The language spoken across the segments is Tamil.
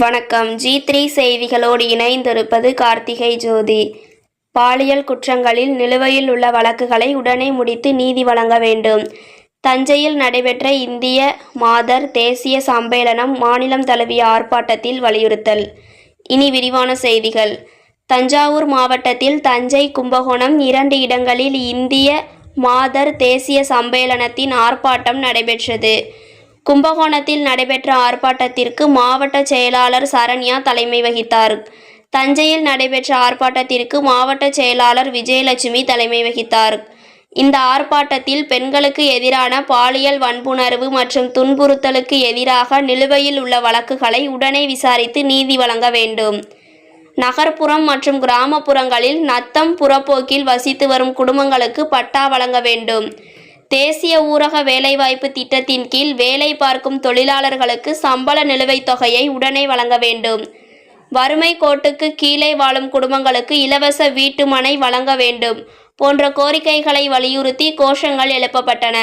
வணக்கம். ஜி த்ரீ செய்திகளோடு இணைந்திருப்பது கார்த்திகை ஜோதி. பாலியல் குற்றங்களில் நிலுவையில் உள்ள வழக்குகளை உடனே முடித்து நீதி வழங்க வேண்டும். தஞ்சையில் நடைபெற்ற இந்திய மாதர் தேசிய சம்மேளனம் மாநிலம் தழுவிய ஆர்ப்பாட்டத்தில் வலியுறுத்தல். இனி விரிவான செய்திகள். தஞ்சாவூர் மாவட்டத்தில் தஞ்சை கும்பகோணம் இரண்டு இடங்களில் இந்திய மாதர் தேசிய சம்மேளனத்தின் ஆர்ப்பாட்டம் நடைபெற்றது. கும்பகோணத்தில் நடைபெற்ற ஆர்ப்பாட்டத்திற்கு மாவட்ட செயலாளர் சரண்யா தலைமை வகித்தார். தஞ்சையில் நடைபெற்ற ஆர்ப்பாட்டத்திற்கு மாவட்ட செயலாளர் விஜயலட்சுமி தலைமை வகித்தார். இந்த ஆர்ப்பாட்டத்தில் பெண்களுக்கு எதிரான பாலியல் வன்புணர்வு மற்றும் துன்புறுத்தலுக்கு எதிராக நிலுவையில் உள்ள வழக்குகளை உடனே விசாரித்து நீதி வழங்க வேண்டும். நகர்ப்புறம் மற்றும் கிராமப்புறங்களில் நத்தம் புறப்போக்கில் வசித்து வரும் குடும்பங்களுக்கு பட்டா வழங்க வேண்டும். தேசிய ஊரக வேலைவாய்ப்பு திட்டத்தின் கீழ் வேலை பார்க்கும் தொழிலாளர்களுக்கு சம்பள நிலுவைத் தொகையை உடனே வழங்க வேண்டும். வறுமை கோட்டுக்கு கீழே வாழும் குடும்பங்களுக்கு இலவச வீட்டுமனை வழங்க வேண்டும் போன்ற கோரிக்கைகளை வலியுறுத்தி கோஷங்கள் எழுப்பப்பட்டன.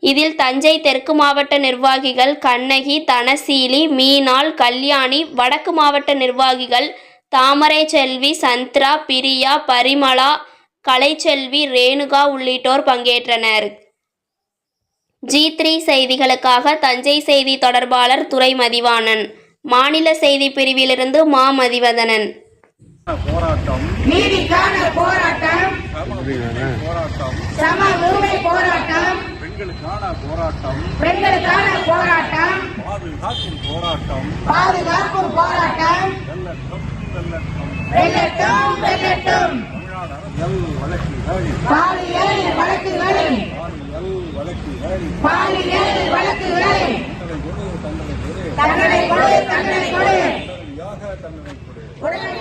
இதில் தஞ்சை தெற்கு மாவட்ட நிர்வாகிகள் கண்ணகி தனசீலி மீனாள் கல்யாணி வடக்கு மாவட்ட நிர்வாகிகள் தாமரை செல்வி சந்திரா பிரியா பரிமளா கலைச்செல்வி ரேணுகா உள்ளிட்டோர் பங்கேற்றனர். ஜி த்ரீ செய்திகளுக்காக தஞ்சை செய்தி தொடர்பாளர் துரை மதிவாணன் மாநில செய்தி பிரிவிலிருந்து மா மதிவதனன். போராட்டம். நீதிக்கான போராட்டம். போராட்டம். சம உரிமை போராட்டம். பெண்களுக்கான போராட்டம். பெண்களுக்கான போராட்டம். பாதுகாக்கும் போராட்டம். பாதுகாக்கும் போராட்டம். வெள்ளட்டம் வெள்ளட்டம் வெல்லட்டும் வெல்லட்டும். தமிழ்நாடு அரசு வழக்குகள். பாலியல் வழக்குகளில் பாலியல் வழக்குகள் பாலியல் வழக்குகளில் தண்டனை கொடு தண்டனை கொடு. உடனடியாக